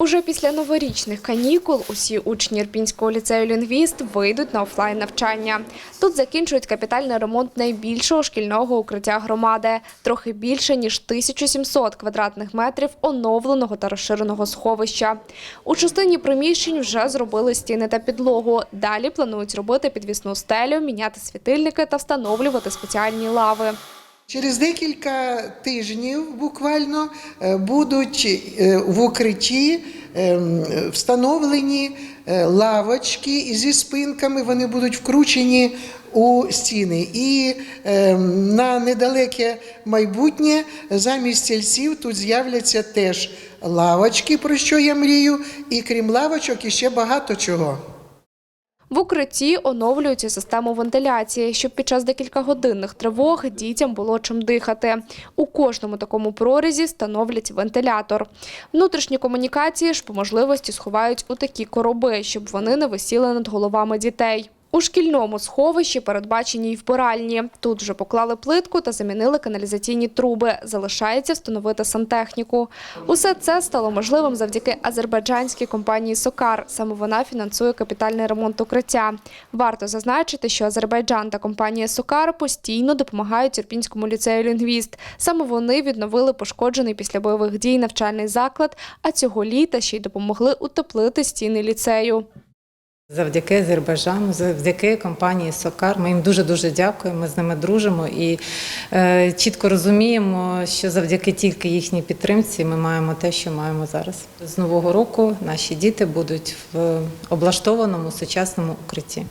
Уже після новорічних канікул усі учні Ірпінського ліцею «Лінгвіст» вийдуть на офлайн навчання. Тут закінчують капітальний ремонт найбільшого шкільного укриття громади. Трохи більше, ніж 1700 квадратних метрів оновленого та розширеного сховища. У частині приміщень вже зробили стіни та підлогу. Далі планують робити підвісну стелю, міняти світильники та встановлювати спеціальні лави. Через декілька тижнів буквально е, будуть е, в укритті ем, встановлені е, лавочки зі спинками, вони будуть вкручені у стіни. І на недалеке майбутнє замість стільців тут з'являться теж лавочки, про що я мрію, і крім лавочок, іще багато чого. В укритті оновлюється систему вентиляції, щоб під час декількагодинних тривог дітям було чим дихати. У кожному такому прорізі становлять вентилятор. Внутрішні комунікації ж по можливості сховають у такі короби, щоб вони не висіли над головами дітей. У шкільному сховищі передбачені й вбиральні. Тут вже поклали плитку та замінили каналізаційні труби. Залишається встановити сантехніку. Усе це стало можливим завдяки азербайджанській компанії «Сокар». Саме вона фінансує капітальний ремонт укриття. Варто зазначити, що Азербайджан та компанія «Сокар» постійно допомагають Ірпінському ліцею «Лінгвіст». Саме вони відновили пошкоджений після бойових дій навчальний заклад, а цього літа ще й допомогли утеплити стіни ліцею. Завдяки Азербайджану, завдяки компанії Сокар. Ми їм дуже дуже дякуємо. Ми з ними дружимо і е, чітко розуміємо, що завдяки тільки їхній підтримці ми маємо те, що маємо зараз. З нового року наші діти будуть в облаштованому сучасному укритті.